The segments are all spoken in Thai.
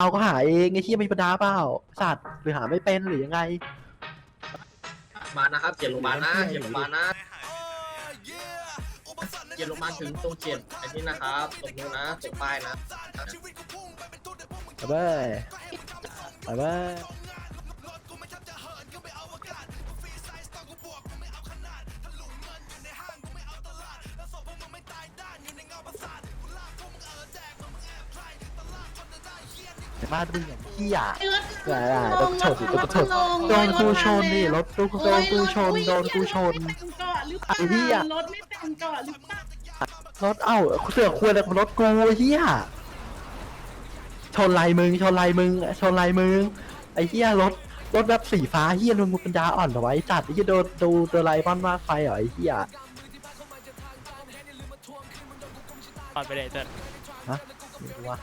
เอาก็หาเองไอ้เหี้ยมีปัญญาเปล่าสัตว์หรือหาไม่เป็นหรือยังไง มานะครับเกียรติโรงพยาบาลนะเกียรติโรงพยาบาลนะเกียรติโรงพยาบาลถึงตรงเกียรติไอ้นี่นะครับตรงนู้นนะตรงป้ายนะไปเบ้ ยไปเบ้ยบ้านมึงอย่างเหี้ยรถอ่าโดนชนโดนชนโดนกูชนนี่รถกูโดนกูชนโดนกูชนเกาะหรือเปล่าไอ้เหี้ยรถไม่แต่งเกาะหรือเปล่ารถเอ้าเสือกควรเลยรถกูไอ้เหี้ยชนไหลมึงชนไหลมึงชนไหลมึงไอ้เหี้ยรถรถแบบสีฟ้าเหี้ยมึงปัญญาอ่อนเหรอวะไอ้จัดไอ้เหี้ยโดนดูโดนไลบอนมากไฟเหรอไอ้เหี้ยถอดไปเลยเติ้ลฮะไม่รู้ว่า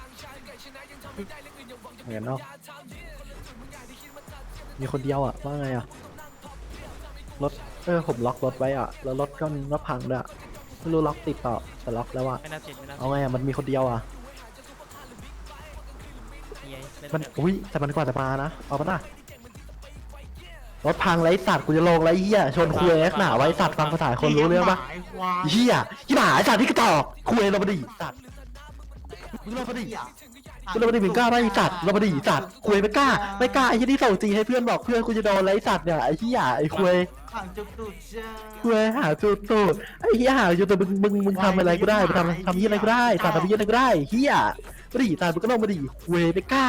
เหมือนเนาะมีคนเดียวอะ ว่าไงอะ รถ เออ ผมล็อกรถไว้อะ แล้วรถก็ก็พังด้วยอะไม่รู้ล็อกติดต่อแต่ล็อกแล้วอะ ไม่น่าติดไม่น่าติเอาดไงอะ มันมีคนเดียวอะนี่ไงเล่นมันเถอะอุ้ย แต่มันกว่าจะมานะ เอาปะน่ะรถพังไรสัตว์กูจะลงไรเหี้ย ชนคุยแอกหนาไว้สัตว์ฟังภาษาคนรู้เรื่องปะเหี้ยยี่หมาไอ้สัตว์ที่กระตอกคุยเราบดีสัตว์ มึงเราบดีมึงเราบดีมึงกล้าไหมไอ้สัตว์เราบดีสัตว์คุยไม่กล้า ไม่กล้าไอ้ที่นี่ส่งจีให้เพื่อนบอกเพื่อนกูจะโดนไรสัตว์เนี่ยไอ้เหี้ยไอ้คุยห่างจุดจุดเจ้าคุยหาจุดตูดไอ้เหี้ยหาจุดตูดมึงมึงมึงทำอะไรก็ได้มึงทำทำยี่อะไรก็ได้สัตว์ทำยี่อะไรก็ได้เหี้ย บดีสัตว์มึงก็ลงมาดีคุยไม่กล้า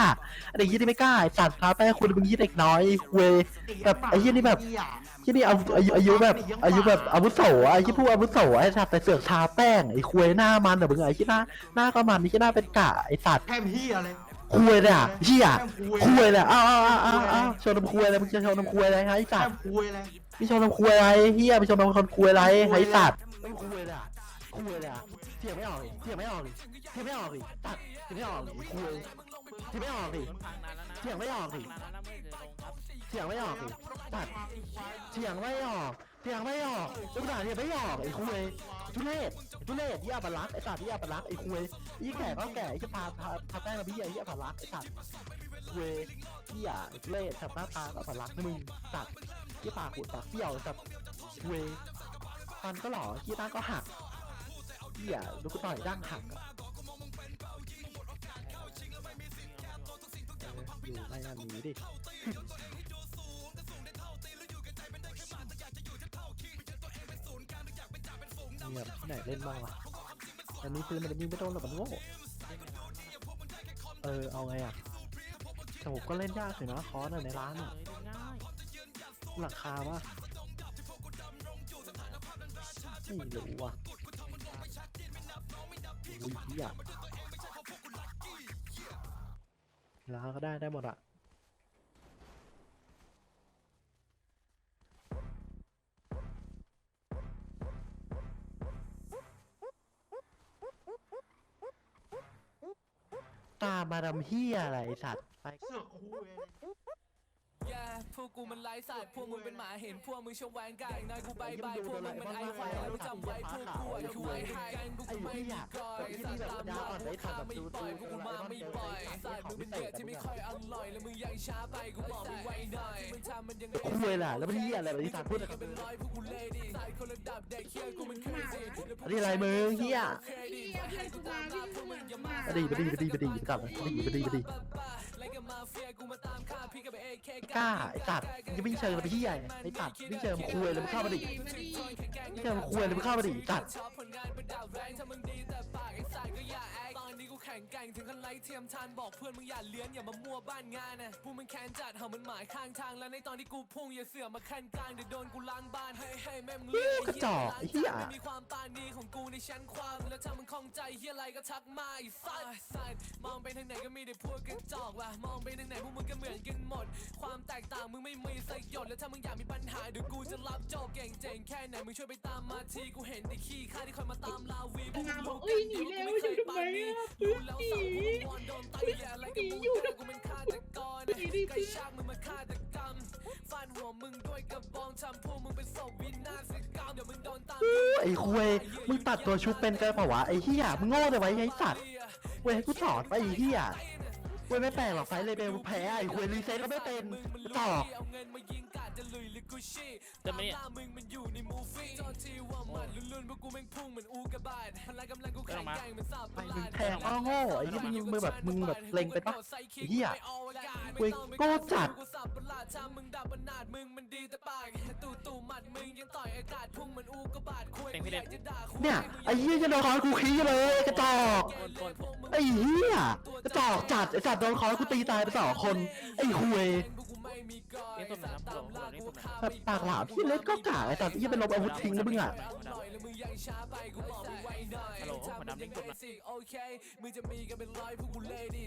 ไอ้ยี่ที่ไม่กล้าไอ้สัตว์พาแป้คุณมึงยี่เด็กน้อยคุยแบบไอ้เหี้ยนี่แบบที่นี่อายุอายุอายุแบบอายุแบบอาวุโสอะไอ้ที่พูดอาวุโสอะไอ้สัตว์แต่เสือกทาแป้งไอ้คุยหน้ามันอะมึงไอ้ที่หน้าหน้าก็มันนี่ที่หน้าเป็นกะไอ้สัตว์แค่พี่อะไรคุยเลยอะเหี้ยคุยเลยอ้าวอ้าวอ้าวอ้าวอ้าวชนน้ำคุยอะไรมึงจะชนน้ำคุยอะไรไอ้สัแค่ตว์คุยอะไรพี่ชนน้ำคุยอะไรเหี้ยพี่ชนน้ำคนคุยอะไรไอ้สัตว์ไม่คุยเลยอะ คุยเลยอะเสียงไม่ออกเลยเสียงไม่ออกเลยเสียงไม่ออกเลยตัดเสียงไม่ออกเลยคุยเสียงไม่ออกเลยพังนานแล้วนะเสียงไม่ออกดิพังนานแล้วนะไม่เคยลงครับเสียงไม่ออกเลยตัดเสียงไม่ออกเสียงไม่ออกลูกด่าเนี่ยไม่ออกไอ้คุยทุเรศทุเรศยี่อาบลักษ์ไอ้สัตว์ยี่อาบลักษ์ไอ้คุยยี่แก่ก็แก่ไอ้จะพาพาพาแป้งมาพี่ไอ้ยี่อาบลักษ์ไอ้สัตว์คุยยี่อะไอ้ทุเรศสัตว์หน้าตาก็อาบลักษ์นะมึงสัตว์ยี่ปากหูปากเปี้ยวสัตว์คุยฟันก็หล่อยี่ตาก็หัก ยี่อะลูกก็ต่อยดั้งหักอะเอออยู่ไม่งานนี้ดิเนี่ยที่ไหนเล่นบ้างวะอันนี้คือมันยิงไม่โดนหรอกมันโง่เออเอาไงอะแต่ผมก็เล่นยากเลยนะคอร์สอะในร้านอะเฮ้ยเล่นง่ายหลังคาวะไม่รู้ว่ะ อุ้ยเยร้าก็ได้ได้หมดอะตามมาดำเฮียอะไรสัตว์ไป เสือกคุยแย่ พวกกูมันไร้สายพวกมึงเป็นหมาเห็นพวกมึงชอบแหวงกายน้อยกูบายบายพวกมึงมันไอ้ควายรู้จำไว้พวกกูไอ้ควายแกงกูกูไม่มีก้อยสัตว์ตามหลังพวกข้าไม่ปล่อยพวกกูมาไม่ปล่อยสัตว์มึงเป็นเด็กที่ไม่ค่อยอร่อยแล้วมึงยังช้าไปกูบอกมึงไว้หน่อยมึงทำมันยังไงคุยแหละแล้วมันเฮียอะไรแบบนี้สัตว์พูดอะไรเป็นร้อยพวกกูเลดี้สายคนระดับเด็กเฮียกูมันเคยสิอันนี้อะไรมึงเฮียพี่ให้กูมาพี่กูมามาบดีบดีบดีบดีกลับมาบดีบดีบดีไล่กับมาเฟีย กล้าไอ้สัดยังไม่เชิญไปเฮียไอ้สัตว์ไม่เชิญมาคุยเลยมึงเข้ามาดิไม่เชิญมาคุยเลยมึงเข้ามาดิตัด ข่งแกร่งถึงขั้นไล่เทียมทานบอกเพื่อนมึงอย่าเลี้ยนอย่ามามั่วบ้านงานนะพวกมึงแค้นจัดเห่ามันหมายข้างทางแล้วในตอนที่กูพุ่งอย่าเสือกมาขั้นกลางเดี๋ยวโดนกูล้างบ้านให้ให้แม่มึงเลี้ยกระจอกไอ้เหี้ยไม่มีความปานีของกูในชั้นความแล้วถ้ามึงคล่องใจเฮียอะไรก็ทักมาไอ้สัสสัสมองไปทางไหนก็มีแต่พวกกระจอกว่ะมองไปทางไหนพวกมึงก็เหมือนกันหมด ความแตกต่างมึงไม่มีสักหยดแล้วถ้ามึงอยากมีปัญหาเดี๋ยวกูจะรับจบเก่งเจ๋งแค่ไหนมึงช่วยไปตามมาทีกูเห็นแต่ขี้ข้าที่คอยมาตามลาวีพวกมึงรู้เอ้ยหนีเร็วอยู่ทำไม อะรู้แล้วสาวพวกมึงวอนโดนไตแย่อะไรกับมึงแต่นฆาตกรไก่ชากมึงมาฆาตกรรมฟันหัวมึงด้วยกระบองทำพวกมึงเป็นศพวินาศกรรมเดี๋ยวมึงโดนตามไอ้คุยมึงตัดตัวชุบเป็นกันเปล่าวะไอ้เฮียมึงโง่เลยไว้ไอ้สัตว์เว้ยให้กูสอนไปไอ้เฮียเว้ยไม่แปลกหรอกไฟเลยเป็นแพ้ไอ้คุยรีเซ็ตก็ไม่เป็นกระจอกเอาเงินมายิง จะลุยหรือกุชี่เติมไหมเนี่ยตามมึงมันอยู่ในมูฟี่ตอนที่ว่ามันลุ้นๆพวกกูแม่งพุ่งเหมือนอูกระบาดพลังกำลังกูแข็งแกร่งเหมือนสับไปมึงแทงอ้อโง่ไอ้ที่มึงมึงแบบมึงแบบเล็งไปปะไอ้เหี้ยเว้ยโก้จัดกูสับประหลาดถ้ามึงดับขนาดมึงมันดีแต่ปากตู่ตู่หมัดมึงยังต่อยอากาศพุ่งเหมือนอูกระบาดคุยเพลงพี่เล่นจะด่าคุยเนี่ยไอ้เหี้ยจะโดนคอนกูขี้เลยกระจอกคนคนไอ้เหี้ยกระจอกจัดไอ้จัดโดนคอนกูตีตายไปสองคนไอ้คุย นี่ตุ่มนะครับโหลโหลนี่ตุ่มนแบบปากหลามพี่เล็กก็กากไอ้ตัดที่เป็นลบอาวุธทิ้งนะมึงอะฮัลโหลหัวดำนี่ตุ่มนโอเคมึงจะมีกันเป็นร้อยพวกกูเลยดิ